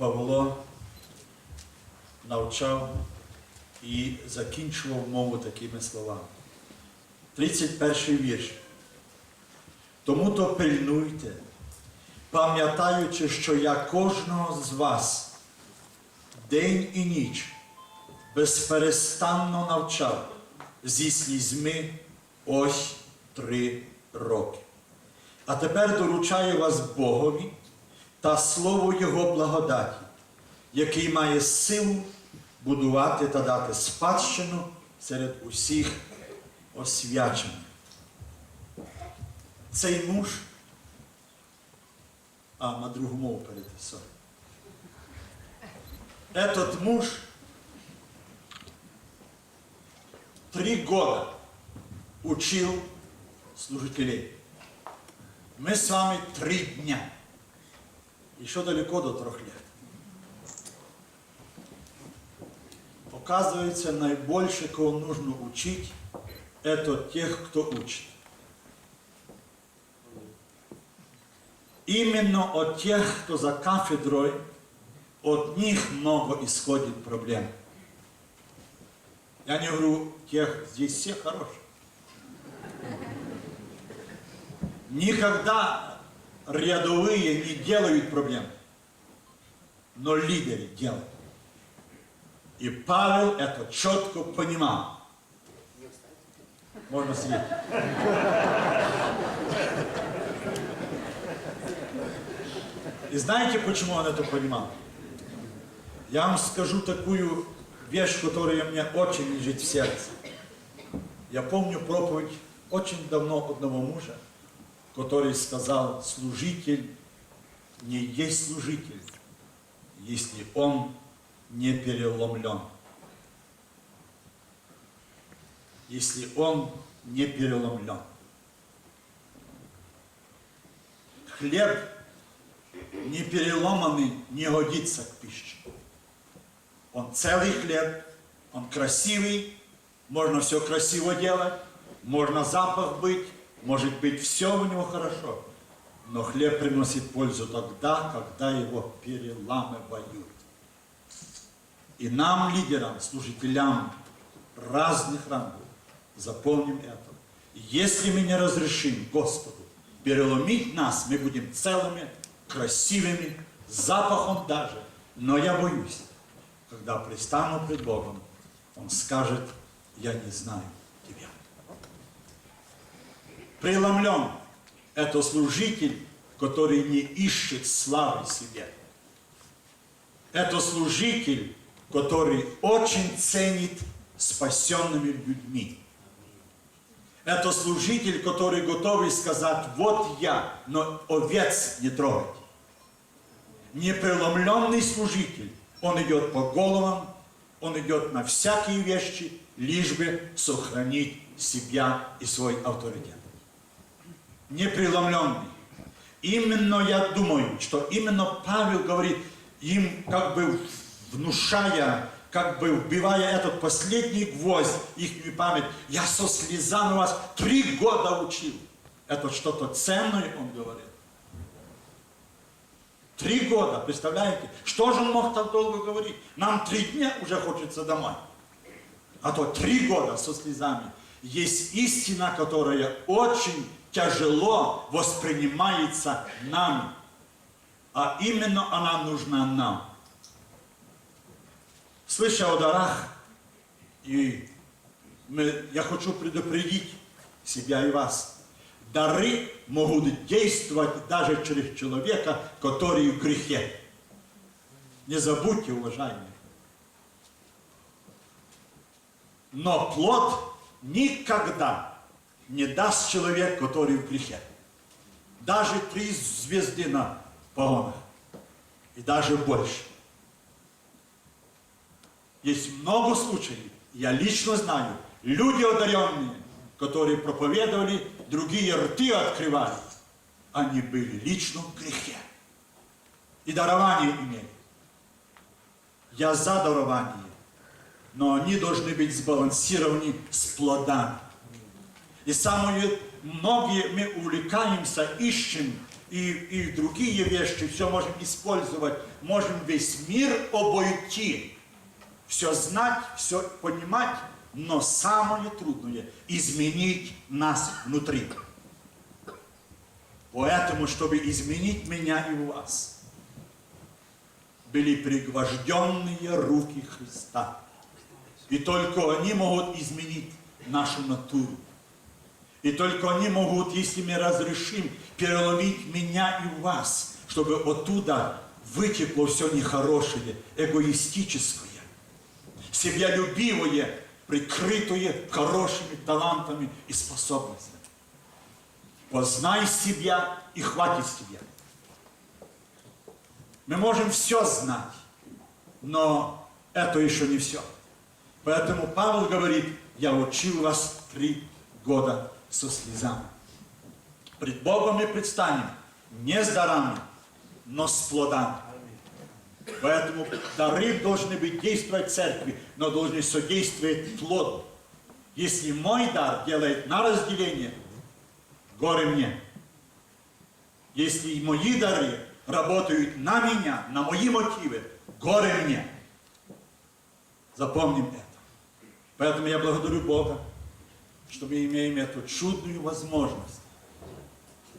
Павло навчав і закінчував мову такими словами. 31 вірш. Тому то пильнуйте, пам'ятаючи, що я кожного з вас день і ніч безперестанно навчав зі слізьми ось три роки. А тепер доручаю вас Богові та Слову Його благодаті, який має силу будувати та дати спадщину серед усіх освячених. Цей муж, а на другу мову перейти. Этот муж три года учил служителей. Мы с вами три дня. Еще далеко до трех лет. Оказывается, наибольше, кого нужно учить, это тех, кто учит. Именно от тех, кто за кафедрой, от них много исходит проблем. Я не говорю тех, здесь все хорошие. Никогда рядовые не делают проблем, но лидеры делают. И Павел это четко понимал. Можно сидеть. И знаете, почему он это понимал? Я вам скажу такую вещь, которая мне очень лежит в сердце. Я помню проповедь очень давно одного мужа, который сказал, служитель не есть служитель, если он не переломлен. Если он не переломлен. Хлеб не переломанный не годится к пище. Он целый хлеб, он красивый, можно все красиво делать, можно запах быть, может быть все у него хорошо. Но хлеб приносит пользу тогда, когда его переламывают. И нам, лидерам, служителям разных рангов, запомним это. Если мы не разрешим Господу переломить нас, мы будем целыми, красивыми, запахом даже. Но я боюсь, когда пристану пред Богом, Он скажет, я не знаю. Преломлен – это служитель, который не ищет славы себе. Это служитель, который очень ценит спасенными людьми. Это служитель, который готовый сказать, вот я, но овец не трогайте. Непреломленный служитель, он идет по головам, он идет на всякие вещи, лишь бы сохранить себя и свой авторитет. Непреломленный. Именно я думаю, что именно Павел говорит им, как бы внушая, как бы вбивая этот последний гвоздь их память, я со слезами вас три года учил. Это что-то ценное, он говорит. Три года, представляете? Что же он мог так долго говорить? Нам три дня уже хочется домой. А то три года со слезами. Есть истина, которая очень тяжело воспринимается нами. А именно она нужна нам. Слыша о дарах, и мы, я хочу предупредить себя и вас. Дары могут действовать даже через человека, который в грехе. Не забудьте, уважаемые. Но плод никогда не даст человек, который в грехе. Даже три звезды на погонах. И даже больше. Есть много случаев, я лично знаю, люди одаренные, которые проповедовали, другие рты открывали. Они были лично в грехе. И дарование имели. Я за дарование, но они должны быть сбалансированы с плодами. И самые многие мы увлекаемся, ищем и, и другие вещи, все можем использовать, можем весь мир обойти, все знать, все понимать, но самое трудное – изменить нас внутри. Поэтому, чтобы изменить меня и вас, были пригвожденные руки Христа. И только они могут изменить нашу натуру. И только они могут, если мы разрешим, переломить меня и вас, чтобы оттуда вытекло все нехорошее, эгоистическое, себялюбивое, прикрытое хорошими талантами и способностями. Познай себя и хватит себя. Мы можем все знать, но это еще не все. Поэтому Павел говорит, я учил вас три года со слезами. Пред Богом мы предстанем не с дарами, но с плодами. Поэтому дары должны быть действовать в церкви, но должны содействовать плоду. Если мой дар делает на разделение, горе мне. Если мои дары работают на меня, на мои мотивы, горе мне. Запомним это. Поэтому я благодарю Бога, что мы имеем эту чудную возможность.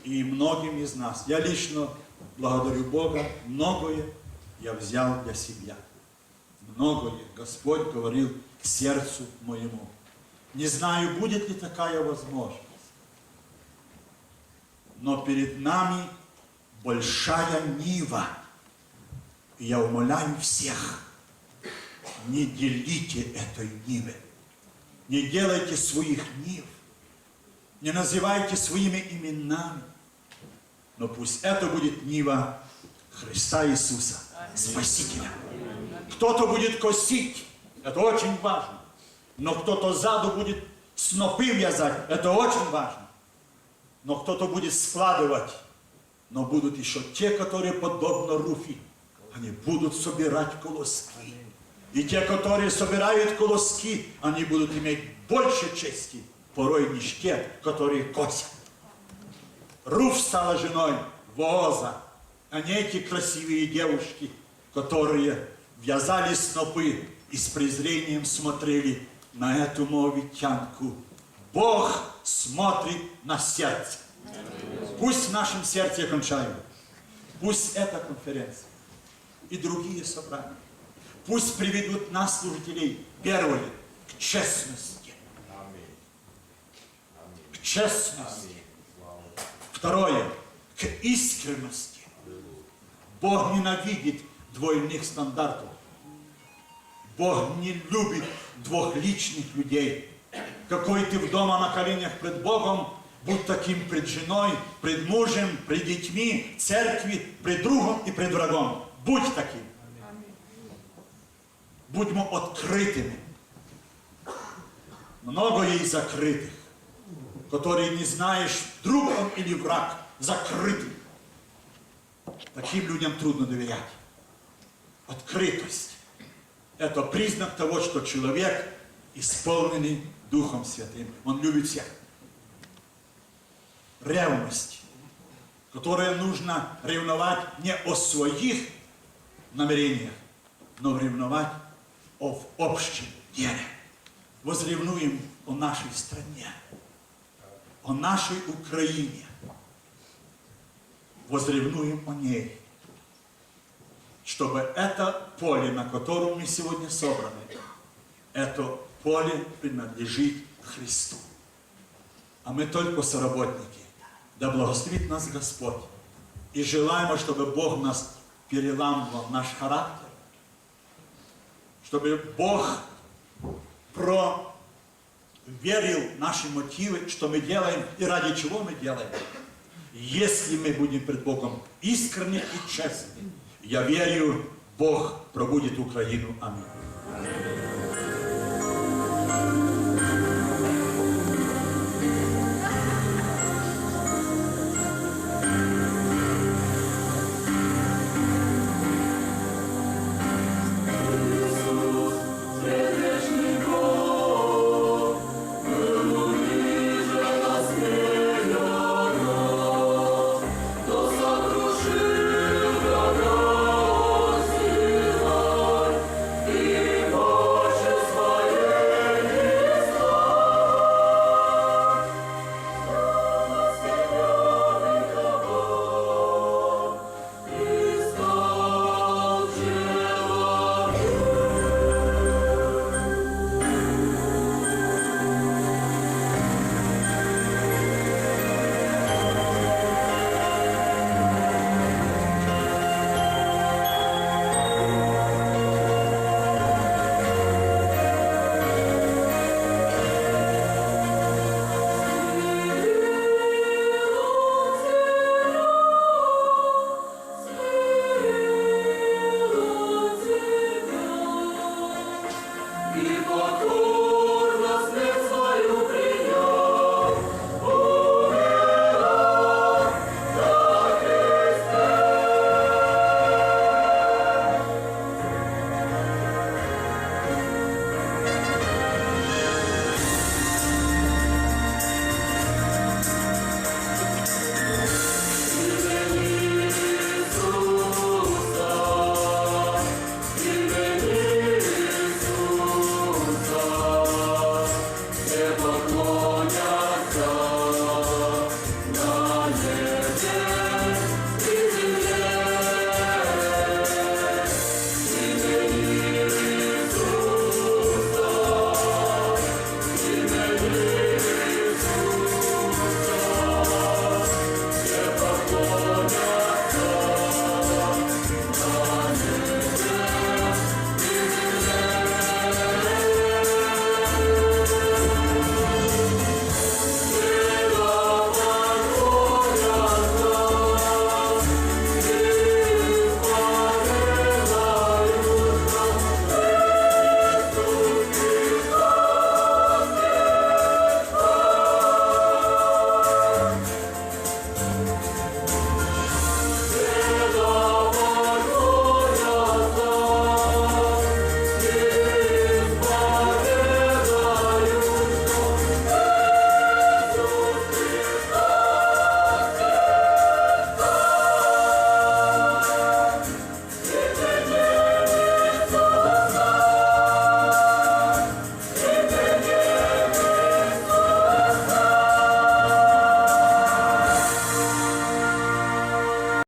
И многим из нас, я лично благодарю Бога, многое я взял для себя. Многое Господь говорил к сердцу моему. Не знаю, будет ли такая возможность. Но перед нами большая нива. И я умоляю всех, не делите этой нивы. Не делайте своих нив. Не называйте своими именами. Но пусть это будет нива Христа Иисуса, Спасителя. Кто-то будет косить, это очень важно. Но кто-то сзаду будет снопы вязать, это очень важно. Но кто-то будет складывать. Но будут еще те, которые подобно Руфи, они будут собирать колоски. И те, которые собирают колоски, они будут иметь больше чести, порой не те, которые косят. Руф стала женой Вооза, а не эти красивые девушки, которые вязали снопы и с презрением смотрели на эту мовитянку. Бог смотрит на сердце. Пусть в нашем сердце кончаем. Пусть эта конференция и другие собрания Пусть приведут нас, служителей, первое, к честности. К честности. Второе, к искренности. Бог ненавидит двойных стандартов. Бог не любит двухличных людей. Какой ты в дома на коленях пред Богом, будь таким пред женой, пред мужем, пред детьми, церкви, пред другом и пред врагом. Будь таким. Будьмо открытыми. Много есть закрытых, которые не знаешь, друг он или враг, закрытый. Таким людям трудно доверять. Открытость – это признак того, что человек исполненный Духом Святым. Он любит всех. Ревность, которая нужно ревновать не о своих намерениях, но ревновать о в общем деле. Возревнуем о нашей стране, о нашей Украине. Возревнуем о ней, чтобы это поле, на котором мы сегодня собраны, это поле принадлежит Христу. А мы только соработники. Да благословит нас Господь. И желаем, чтобы Бог нас переламывал наш характер, чтобы Бог проверил наши мотивы, что мы делаем и ради чего мы делаем. Если мы будем пред Богом искренни и честны, я верю, Бог пробудит Украину. Аминь.